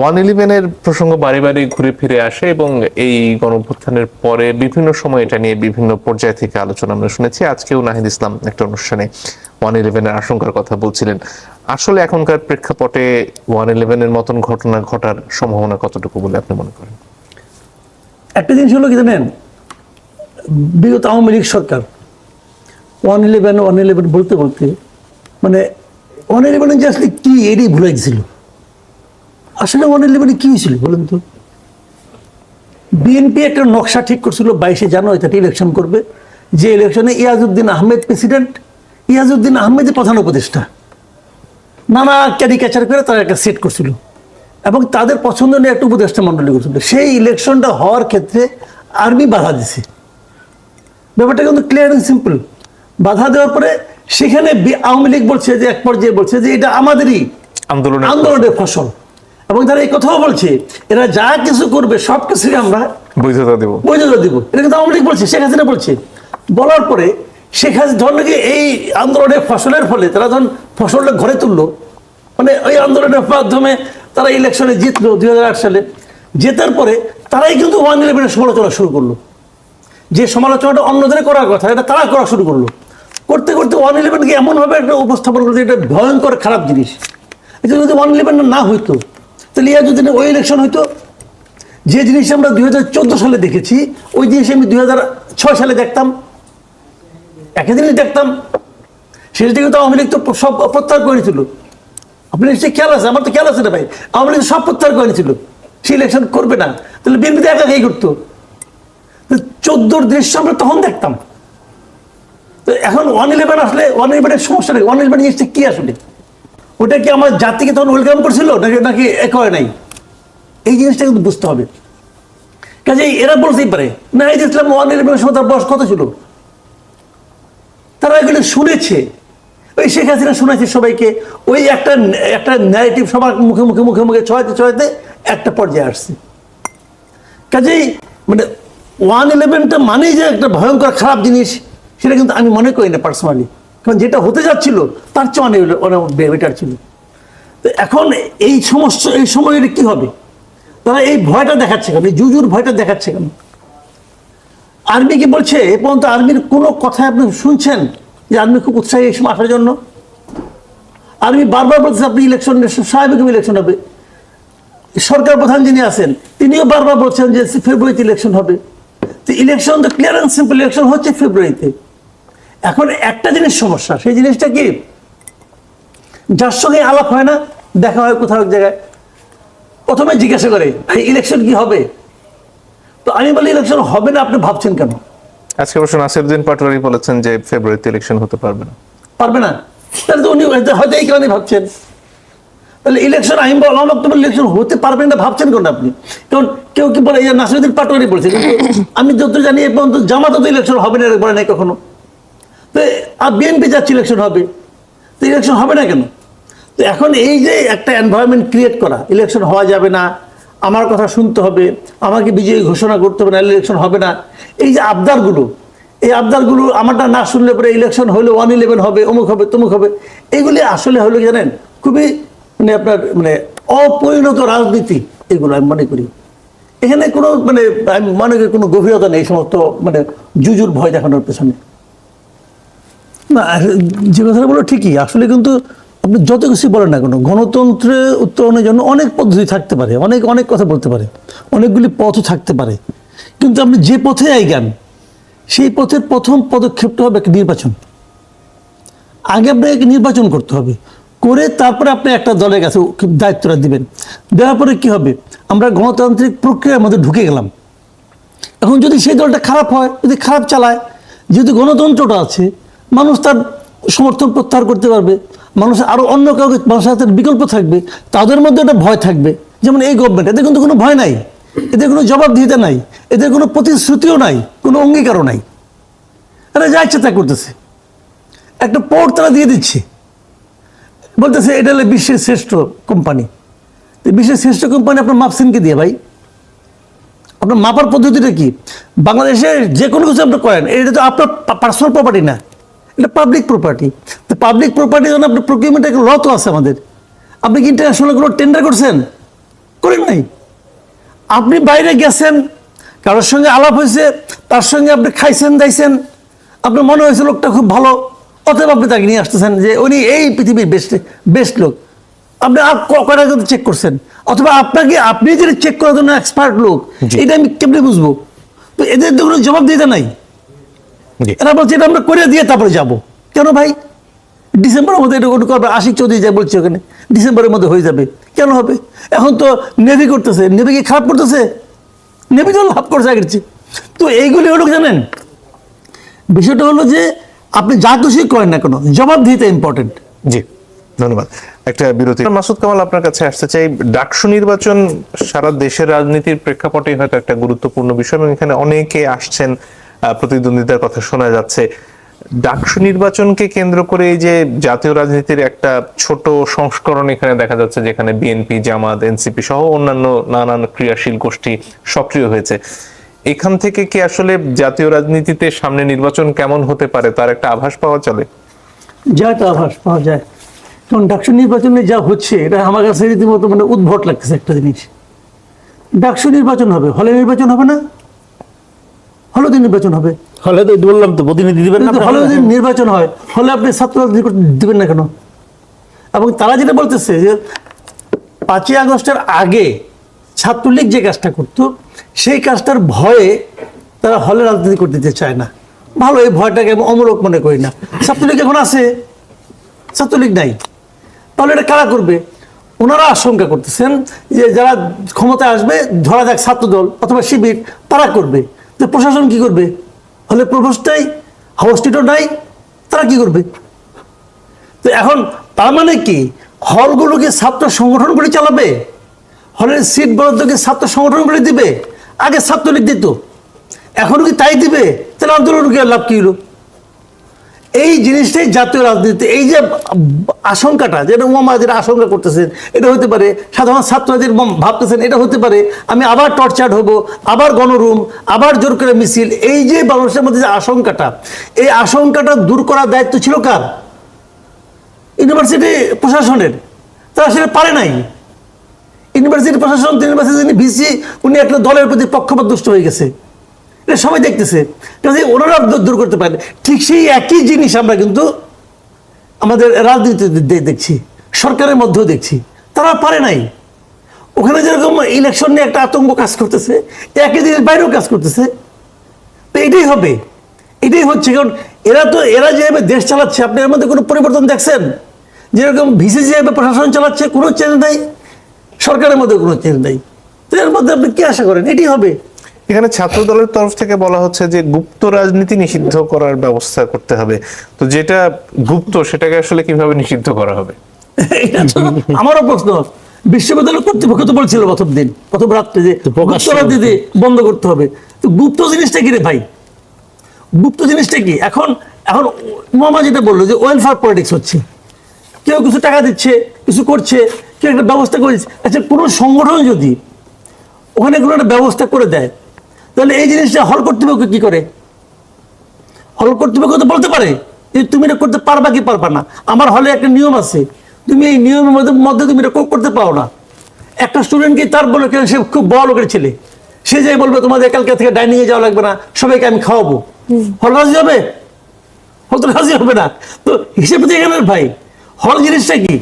One ইলেভেনের প্রসঙ্গ বারে বারে ঘুরে ফিরে আসে এবং এই গণঅভ্যুত্থানের পরে বিভিন্ন সময় এটা নিয়ে বিভিন্ন পর্যায় থেকে আলোচনা আমরা শুনেছি। আজকেও নাহিদ ইসলাম একটা অনুষ্ঠানে ওয়ান ইলেভেনের আশঙ্কার কথা বলছিলেন। আসলে এখনকার প্রেক্ষাপটে ওয়ান ইলেভেনের মতন ঘটনা ঘটার সম্ভাবনা কতটুকু বলে আপনি মনে করেন? একটা জিনিস হলো কি জানেন? বিগত আওয়ামী লীগ সরকার ওয়ান ইলেভেন ওয়ান ইলেভেন বলতে বলতে মানে ওয়ান ইলেভেন যে আসলে কি এটাই ভুলে গেছিল। আসলে ওয়ান ইলেভেনে কি হয়েছিল বলুন তো? বিএনপি একটা নকশা ঠিক করছিল বাইশে জানুয়ারি ইলেকশন করবে। যে ইলেকশনে ইয়াজউদ্দিন আহমেদ প্রেসিডেন্ট ইয়াজউদ্দিন আহমেদের প্রধান উপদেষ্টা। নানা ক্যারিকেচার করে তারা একটা সেট করছিল। এবং তাদের পছন্দ নিয়ে একটা উপদেষ্টা মণ্ডলী করছিল। সেই ইলেকশনটা হওয়ার ক্ষেত্রে আর্মি বাধা দিছে। ব্যাপারটা কিন্তু ক্লিয়ার অ্যান্ড সিম্পল বাধা দেওয়ার পরে সেখানে বি- আওয়ামী লীগ বলছে যে এক পর্যায়ে বলছে যে এটা আমাদেরই আন্দোলনের ফসল। এবং তারা এই কথাও বলছে এরা যা কিছু করবে সব কিছুই আমরা বৈধতা দেব। বৈধতা দিব। এটা কিন্তু আওয়ামী লীগ বলছে শেখ হাসিনা বলছে। বলার পরে শেখ হাসিনা নাকি এই আন্দোলনের ফসলের ফলে তারা যখন ফসলটা ঘরে তুললো মানে ওই আন্দোলনের মাধ্যমে তারা ইলেকশনে জিতলো দুই হাজার আট সালে জেতার পরে তারাই কিন্তু ওয়ান ইলেভেনের সমালোচনা শুরু করল। যে সমালোচনাটা অন্যদের করার কথা এটা তারা করা শুরু করল। করতে করতে ওয়ান ইলেভেনকে এমনভাবে একটা উপস্থাপন করল যে এটা ভয়ঙ্কর খারাপ জিনিস। এটা যদি ওয়ান ইলেভেন না হইতো তাহলে ইয়া যদি ওই ইলেকশন হইতো যে জিনিস আমরা দুই হাজার চোদ্দ সালে দেখেছি, ওই জিনিস আমি দুই সালে দেখতাম। একই জিনিস দেখতাম। সেটা কিন্তু আওয়ামী লীগ তো সব প্রত্যাহার করেছিল আপনি নিশ্চয়ই খেয়াল আছে? আমার তো খেয়াল আছে না ভাই? আওয়ামী লীগ সব প্রত্যাহার করেছিল সে ইলেকশন করবে না। তাহলে বিএনপিতে একা একাই করতো। চোদ্দোর দৃশ্য আমরা তখন দেখতাম। তো এখন ওয়ান ইলেভেন আসলে ওয়ান ইলেভেনের সমস্যা নেই। ওয়ান ইলেভেন জিনিসটা কি আসলে? ওটা কি আমার জাতিকে তখন ওয়েলকাম করছিল? নাকি নাকি হয় নাই? এই জিনিসটা কিন্তু বুঝতে হবে। কাজে এরা বলতেই পারে না এই ইসলাম ওয়ান ইলেভেনের সময় তার বয়স কত ছিল? তারা এগুলো শুনেছে। ওই শেখ হাসিনা শুনেছে সবাইকে। ওই একটা একটা ন্যারেটিভ সবার মুখে মুখে মুখে মুখে ছয়তে ছয়তে একটা পর্যায়ে আসছে। কাজেই মানে ওয়ান ইলেভেনটা মানেই যে একটা ভয়ঙ্কর খারাপ জিনিস, সেটা কিন্তু আমি মনে করি না পার্সোনালি কারণ যেটা হতে যাচ্ছিল, তার চেয়ে অনেক বেটার ছিল। তো এখন এই সমস্যা এই সময় কি হবে? তারা এই ভয়টা দেখাচ্ছে কেন? এই জুজুর ভয়টা দেখাচ্ছে কেন? আর্মি কি বলছে, এ পর্যন্ত আর্মির কোনো কথা আপনি শুনছেন যে আর্মি খুব উৎসাহী এই সময় আসার জন্য? আর্মি বারবার বলছে আপনি ইলেকশন স্বাভাবিক ইলেকশন হবে। সরকার প্রধান যিনি আছেন, তিনিও বারবার বলছেন যে, ফেব্রুয়ারিতে ইলেকশন হবে। তো ইলেকশন তো ক্লিয়ার অ্যান্ড সিম্পল ইলেকশন হচ্ছে ফেব্রুয়ারিতে। এখন একটা জিনিস সমস্যা সেই জিনিসটা কি? যার সঙ্গে আলাপ হয় না দেখা হয় কোথাও এক জায়গায়। প্রথমে জিজ্ঞাসা করে ভাই ইলেকশন কি হবে? তো আমি বলি ইলেকশন হবে না আপনি ভাবছেন কেন? আজকে অবশ্য নাসিরুদ্দিন পাটোয়ারি বলেছেন যে ফেব্রুয়ারিতে ইলেকশন হতে পারবে না। পারবে না? তাহলে তো উনি হয়তো- এই কারণে ভাবছেন। তাহলে ইলেকশন আমি বললাম বক্তব্য ইলেকশন হতে পারবেন না ভাবছেন কোন আপনি? কারণ কেউ কি বলে নাসিরুদ্দিন পাটোয়ারি বলছে কিন্তু আমি যত জানি এ পর্যন্ত জামাত তো ইলেকশন হবে না বলে নাই কখনো। তো আর বিএনপি যাচ্ছে ইলেকশন হবে, তো ইলেকশন হবে না কেন? তো এখন এই যে একটা এনভায়রনমেন্ট ক্রিয়েট করা ইলেকশন হওয়া যাবে না, আমার কথা শুনতে হবে, আমাকে বিজয়ী ঘোষণা করতে হবে না ইলেকশন হবে না। এই যে আবদারগুলো, এই আবদারগুলো আমারটা না শুনলে পরে ইলেকশন হলে ওয়ান ইলেভেন হবে, অমুক হবে, তমুক হবে, এগুলি আসলে হলো জানেন? খুবই মানে আপনার মানে অপরিণত রাজনীতি, এগুলো আমি মনে করি। এখানে কোনো মানে আমি মনে করি কোনো গভীরতা নেই সমস্ত মানে জুজুর ভয় দেখানোর পেছনে। না যে কথাটা বলো ঠিকই, আসলে কিন্তু আপনি যত কিছু বলেন না কেন, গণতন্ত্রে উত্তরণের জন্য অনেক পদ্ধতি থাকতে পারে, অনেক অনেক কথা বলতে পারে, অনেকগুলি পথও থাকতে পারে, কিন্তু আপনি যে পথে আইগান, সেই পথের প্রথম পদক্ষেপটা হবে একটা নির্বাচন। আগে আপনাকে নির্বাচন করতে হবে, করে তারপরে আপনি একটা দলের কাছে দায়িত্বটা দিবেন। দেওয়ার পরে কি হবে? আমরা গণতান্ত্রিক প্রক্রিয়ার মধ্যে ঢুকে গেলাম। এখন যদি সেই দলটা খারাপ হয়, যদি খারাপ চালায়, যেহেতু গণতন্ত্রটা আছে মানুষ তার সমর্থন প্রত্যাহার করতে পারবে। মানুষ আরও অন্য কাউকে মানুষের হাতে বিকল্প থাকবে, তাদের মধ্যে একটা ভয় থাকবে। যেমন এই গভর্নমেন্ট এদের কিন্তু কোনো ভয় নাই, এদের কোনো জবাবদিহিতা নাই, এদের কোনো প্রতিশ্রুতিও নাই, কোনো অঙ্গীকারও নাই। এরা যা ইচ্ছা তা করতেছে। একটা পোর্ট তারা দিয়ে দিচ্ছে। বলতেছে, এটা হলে বিশ্বের শ্রেষ্ঠ কোম্পানি বিশ্বের শ্রেষ্ঠ কোম্পানি আপনার মাপসিনকে দিয়ে ভাই। আপনার মাপার পদ্ধতিটা কি? বাংলাদেশে যে কোনো কিছু আপনি করেন, এটা তো আপনার পার্সোনাল প্রপার্টি না। এটা পাবলিক প্রপার্টি তো পাবলিক প্রপার্টি জন্য আপনার প্রকিউমেন্ট একটা ল তো আছে আমাদের। আপনি কি ইন্টারন্যাশনাল কোনো টেন্ডার করছেন? করেন নাই। আপনি বাইরে গেছেন কারোর সঙ্গে আলাপ হয়েছে তার সঙ্গে আপনি খাইছেন দাইছেন আপনার মনে হয়েছে লোকটা খুব ভালো অতএব আপনি তাকে নিয়ে আসতেছেন যে উনি এই পৃথিবীর বেস্ট বেস্ট লোক। আপনি আর ক- কয়টা কিন্তু চেক করছেন? অথবা আপনাকে আপনি যেটা চেক করার জন্য এক্সপার্ট লোক। এটা আমি কেমনে বুঝব? তো এদের তো কোনো জবাব দিতে নাই। এরা বলছে এটা আমরা করে দিয়ে তারপরে যাব। কেন ভাই? ডিসেম্বরের মধ্যে এটা কোনো করবে? আশিক চৌধুরী যা বলছে ওখানে ডিসেম্বরের মধ্যে হয়ে যাবে। কেন হবে? এখন তো নেভি করতেছে। নেভি কি খারাপ করতেছে? নেভি তো লাভ করছে আগের চেয়ে। তো এইগুলি হলো জানেন? বিষয়টা হলো যে আপনি যা খুশি করেন না কেন জবাব দিতে ইম্পর্টেন্ট জি ধন্যবাদ। একটা বিরতি। মাসুদ কামাল আপনার কাছে আসতে চাই। ডাকসু নির্বাচন সারা দেশের রাজনীতির প্রেক্ষাপটে হয়তো একটা গুরুত্বপূর্ণ বিষয় এবং এখানে অনেকে আসছেন প্রতিদ্বন্দ্বিতার কথা শোনা যাচ্ছে। ডাকসু নির্বাচনকে কেন্দ্র করে এই যে জাতীয় রাজনীতির একটা ছোট সংস্করণ এখানে দেখা যাচ্ছে, যেখানে বিএনপি জামাত এনসিপি সহ অন্যান্য নানান ক্রিয়াশীল গোষ্ঠী সক্রিয় হয়েছে। এখান থেকে কি আসলে জাতীয় রাজনীতিতে সামনে নির্বাচন কেমন হতে পারে, তার একটা আভাস পাওয়া চলে? যা একটা আভাস পাওয়া যায়। কারণ ডাকসু নির্বাচনে যা হচ্ছে, এটা আমার কাছে রীতিমতো মানে উদ্ভট লাগতেছে একটা জিনিস। ডাকসু নির্বাচন হবে, হলে নির্বাচন হবে না? তো নির্বাচন হবে। হলে তো বললাম তো প্রতিনিধি দিবেন না হলে যদি নির্বাচন হয় হলে আপনি ছাত্র দিবেন না কেন? এবং তারা যেটা বলতেছে যে পাঁচই আগস্টের আগে ছাত্রলীগ যে কাজটা করতো সেই কাজটার ভয়ে তারা হলে রাজনীতি করতে দিতে চায় না। ভালো এই ভয়টাকে আমি অমূলক মনে করি না। ছাত্রলীগ এখন আছে। ছাত্রলীগ নাই। তাহলে এটা কারা করবে? ওনারা আশঙ্কা করতেছেন যে যারা ক্ষমতায় আসবে ধরা যাক ছাত্রদল অথবা শিবির তারা করবে। তো প্রশাসন কি করবে? হলে প্রভোস্ট নাই হাউসটিটও নাই, তারা কি করবে? তো এখন তার মানে কি? হলগুলোকে ছাত্র সংগঠনগুলি চালাবে? হলের সিট বরাদ্দকে ছাত্র সংগঠনগুলি দিবে? আগে ছাত্রলীগ দিত। এখন কি তাই দিবে? তাহলে আন্দোলনকে লাভ কী হলো? এই জিনিসটাই জাতীয় রাজনীতি, এই যে আশঙ্কাটা যেটা উমামা আশঙ্কা করতেছেন, এটা হতে পারে, সাধারণ ছাত্রদের ভাবতেছেন, এটা হতে পারে, আমি আবার টর্চার্ড হব, আবার গণরুম, আবার জোর করে মিছিল, এই যে মানুষের মধ্যে যে আশঙ্কাটা, এই আশঙ্কাটা দূর করার দায়িত্ব ছিল কার? ইউনিভার্সিটি প্রশাসনের, তারা সেটা পারে নাই। ইউনিভার্সিটি প্রশাসন, ইউনিভার্সিটি ভিসি, উনি একটা দলের প্রতি পক্ষপাত দুষ্ট হয়ে গেছে। সবাই দেখতেছে। ওনারা দূর- করতে পারেন। ঠিক সেই একই জিনিস আমরা কিন্তু আমাদের রাজনীতিতে দেখছি। সরকারের মধ্যেও দেখছি। তারা পারে নাই। ওখানে যেরকম ইলেকশন নিয়ে একটা আতঙ্ক কাজ করতেছে, একই দিনের বাইরেও কাজ করতেছে। তো এটাই হবে। এটাই হচ্ছে, কারণ এরা তো, এরা যেভাবে দেশ চালাচ্ছে, আপনি এর মধ্যে কোনো পরিবর্তন দেখছেন? যেরকম ভিসি যেভাবে প্রশাসন চালাচ্ছে, কোনো চেঞ্জ নাই। সরকারের মধ্যে কোনো চেঞ্জ নাই। তো এর মধ্যে আপনি কি আশা করেন? এটাই হবে। এখানে ছাত্র দলের তরফ থেকে বলা হচ্ছে যে গুপ্ত রাজনীতি নিষিদ্ধ করার ব্যবস্থা করতে হবে। তো যেটা গুপ্ত সেটাকে আসলে কীভাবে নিষিদ্ধ করা হবে? আমারও প্রশ্ন। বিশ্ববিদ্যালয় কর্তৃপক্ষ তো বলছিল প্রথম দিন প্রথম রাত্রে যে গুপ্ত রাজনীতি বন্ধ করতে হবে। তো গুপ্ত জিনিসটা কি রে ভাই? গুপ্ত জিনিসটা কি? এখন এখন মামা যেটা বলল যে ওয়েলফেয়ার পলিটিক্স হচ্ছে। কেউ কিছু টাকা দিচ্ছে কিছু করছে কেউ একটা ব্যবস্থা করেছে। আচ্ছা কোনো সংগঠন যদি ওখানে কোনো একটা ব্যবস্থা করে দেয় তাহলে এই জিনিসটা হল কর্তৃপক্ষ কি করে? হল কর্তৃপক্ষ তো বলতে পারে। যে তুমি এটা করতে পারবা কি পারবা না? আমার হলে একটা নিয়ম আছে। তুমি এই নিয়মের মধ্যে মধ্যে তুমি এটা করতে পারো না। একটা স্টুডেন্টকে তার বলে কেন সে খুব বড় লোকের ছেলে। সে যাই বলবে তোমাদের কালকে থেকে ডাইনিং এ যাওয়া লাগবে না। সবাইকে আমি খাওয়াবো। হল রাজি হবে? হল তো রাজি হবে না। তো হিসেবে তো এখানে ভাই হল জিনিসটা কি?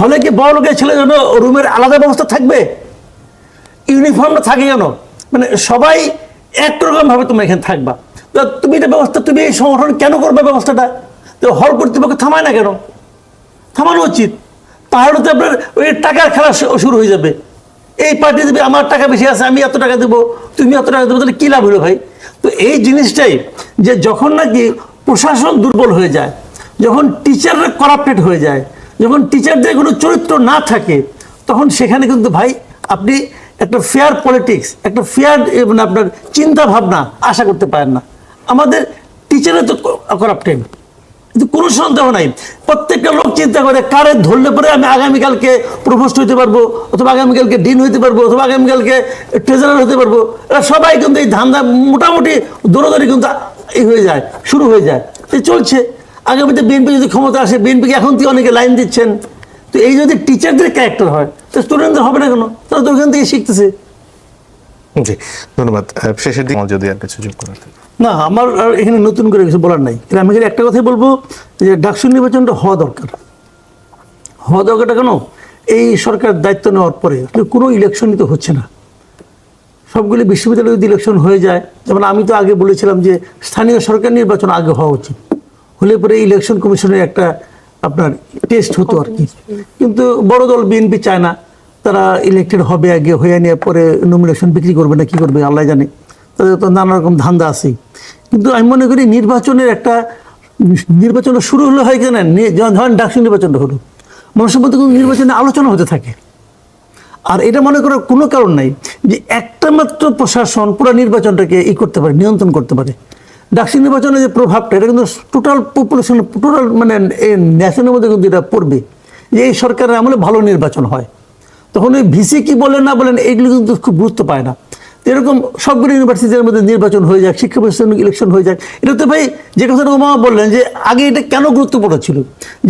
হলে কি বড় লোকের ছেলের জন্য রুমের আলাদা ব্যবস্থা থাকবে? ইউনিফর্মটা থাকে কেন মানে সবাই একরকম ভাবে তুমি এখানে থাকবা। তুমি এটা ব্যবস্থা, তুমি এই সংগঠন কেন করবে ব্যবস্থাটা? তো হল কর্তৃপক্ষ থামায় না কেন? থামানো উচিত। তাহলে তো আপনার ওই টাকার খেলা শুরু হয়ে যাবে। এই পার্টি দেবে আমার টাকা বেশি আছে, আমি এত টাকা দেবো, তুমি এত টাকা দেবো, তাহলে কী লাভ হলো ভাই? তো এই জিনিসটাই যে যখন নাকি প্রশাসন দুর্বল হয়ে যায়, যখন টিচাররা করাপ্টেড হয়ে যায়, যখন টিচারদের কোনো চরিত্র না থাকে, তখন সেখানে কিন্তু ভাই আপনি একটা ফেয়ার পলিটিক্স একটা ফেয়ার মানে আপনার চিন্তা ভাবনা আশা করতে পারেন না। আমাদের টিচাররা তো করাপ্টেড কিন্তু কোনো সন্দেহ নাই। প্রত্যেকটা লোক চিন্তা করে কারে ধরলে পরে আমি আগামীকালকে প্রভোস্ট হইতে পারব, অথবা আগামীকালকে ডিন হইতে পারব, অথবা আগামীকালকে ট্রেজারার হতে পারব। এরা সবাই কিন্তু এই ধান্দা মোটামুটি দৌড়াদৌড়ি কিন্তু এই হয়ে যায়, শুরু হয়ে যায়। চলছে। আগামীতে বিএনপি যদি ক্ষমতা আসে বিএনপিকে এখন থেকে অনেকে লাইন দিচ্ছেন। তো এই যদি টিচারদের ক্যারেক্টার হয় তো স্টুডেন্টদের হবে না কেন? তারা তো ওখান থেকে শিখতেছে। জি ধন্যবাদ। শেষের দিকে যদি আর কিছু যোগ করার না আমার আর এখানে নতুন করে কিছু বলার নাই। কিন্তু আমি এখানে একটা কথাই বলব যে ডাকসু নির্বাচনটা হওয়া দরকার। হওয়া দরকারটা কেন? এই সরকার দায়িত্ব নেওয়ার পরে কোনো ইলেকশনই তো হচ্ছে না। সবগুলি বিশ্ববিদ্যালয় যদি ইলেকশন হয়ে যায় যেমন আমি তো আগে বলেছিলাম যে স্থানীয় সরকার নির্বাচন আগে হওয়া উচিত। হলে পরে ইলেকশন কমিশনের একটা আপনার টেস্ট হতো আর কি। কিন্তু বড় দল বিএনপি চায় না। তারা ইলেক্টেড হবে আগে, হয়ে নিয়ে পরে নমিনেশন বিক্রি করবে না, কি করবে, আল্লাহ জানে। তাদের তো নানা রকম ধান্দা আছে কিন্তু আমি মনে করি নির্বাচনের একটা, নির্বাচন শুরু হলে হয় কেন? ধরেন ডাকসু নির্বাচনটা হলো। মানুষের মধ্যে কিন্তু নির্বাচনে আলোচনা হতে থাকে। আর এটা মনে করার কোনো কারণ নাই যে একটা মাত্র প্রশাসন পুরো নির্বাচনটাকে ই করতে পারে, নিয়ন্ত্রণ করতে পারে। ডাকসি নির্বাচনের যে প্রভাবটা, এটা কিন্তু টোটাল পপুলেশন টোটাল মানে এই ন্যাশনের মধ্যে কিন্তু এটা পড়বে। যে এই সরকারের আমলে ভালো নির্বাচন হয়। তখন ওই ভিসি কি বলেন, না বলেন, এইগুলো কিন্তু খুব গুরুত্ব পায় না। এরকম সবগুলো ইউনিভার্সিটির মধ্যে নির্বাচন হয়ে যাক শিক্ষা প্রতিষ্ঠান ইলেকশন হয়ে যাক। এটা তো ভাই যে কথাটা মামা বললেন যে আগে এটা কেন গুরুত্বপূর্ণ ছিল?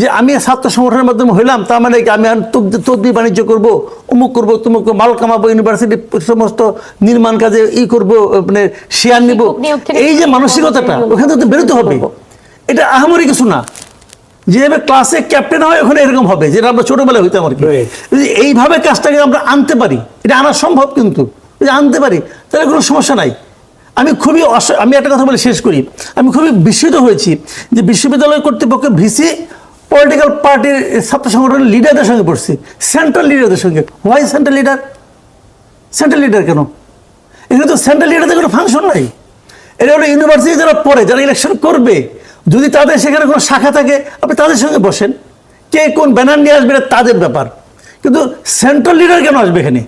যে আমি ছাত্র সংগঠনের মাধ্যমে হইলাম তার মানে কি আমি আর তদ্বি বাণিজ্য করব অমুক করব তুমুক মাল কামাবো ইউনিভার্সিটি সমস্ত নির্মাণ কাজে ই করব মানে শেয়ার নিব। এই যে মানসিকতাটা ওখান থেকে বেরোতে হবে। এটা আহামরি কিছু না। যেভাবে ক্লাসে ক্যাপ্টেন হয় ওখানে এরকম হবে যেটা আমরা ছোটবেলায় হইতাম আর কি। এইভাবে কাজটাকে আমরা আনতে পারি এটা আনা সম্ভব কিন্তু। যদি আনতে পারি, তাহলে কোনো সমস্যা নাই। আমি খুবই অস- আমি একটা কথা বলে শেষ করি। আমি খুবই বিস্মিত হয়েছি যে বিশ্ববিদ্যালয় কর্তৃপক্ষ ভিসি পলিটিক্যাল পার্টির ছাত্র সংগঠনের লিডারদের সঙ্গে পড়ছি। সেন্ট্রাল লিডারদের সঙ্গে। Why central leader central leader কেন? এখানে তো সেন্ট্রাল লিডারদের কোনো ফাংশন নাই। এটা হলো ইউনিভার্সিটি যারা পড়ে, যারা ইলেকশন করবে, যদি তাদের সেখানে কোনো শাখা থাকে, আপনি তাদের সঙ্গে বসেন। কে কোন ব্যানার নিয়ে আসবে তাদের ব্যাপার। কিন্তু সেন্ট্রাল লিডার কেন আসবে এখানে?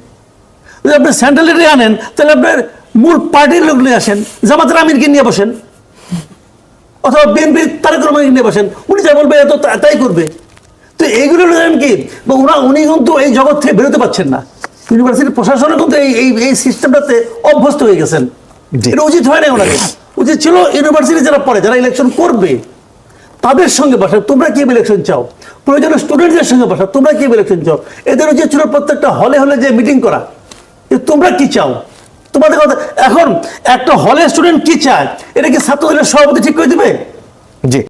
যদি আপনি সেন্ট্রাল লিডার আনেন তাহলে আপনার মূল পার্টির লোক নিয়ে আসেন জামাতের আমিরকে নিয়ে বসেন। অথবা বিএনপি তারেক রহমানকে নিয়ে বসেন। উনি যা বলবে এ তো তাই করবে। তো এইগুলো জানেন কি? বা ওরা উনি কিন্তু এই জগৎ থেকে বেরোতে পারছেন না। ইউনিভার্সিটির প্রশাসনে কিন্তু এই এই সিস্টেমটাতে অভ্যস্ত হয়ে গেছেন। এটা উচিত হয় না ওনাকে উচিত ছিল ইউনিভার্সিটি যারা পড়ে যারা ইলেকশন করবে তাদের সঙ্গে বসা। তোমরা কি ইলেকশন চাও? প্রয়োজনে স্টুডেন্টদের সঙ্গে বসা। তোমরা কি ইলেকশন চাও? এদের উচিত ছিল প্রত্যেকটা হলে হলে যে মিটিং করা। যে তোমরা কি চাও? তোমাদের কথা, এখন একটা হলে স্টুডেন্ট কি চায়? এটা কি ছাত্রদের সভাপতি ঠিক করে দিবে? জি।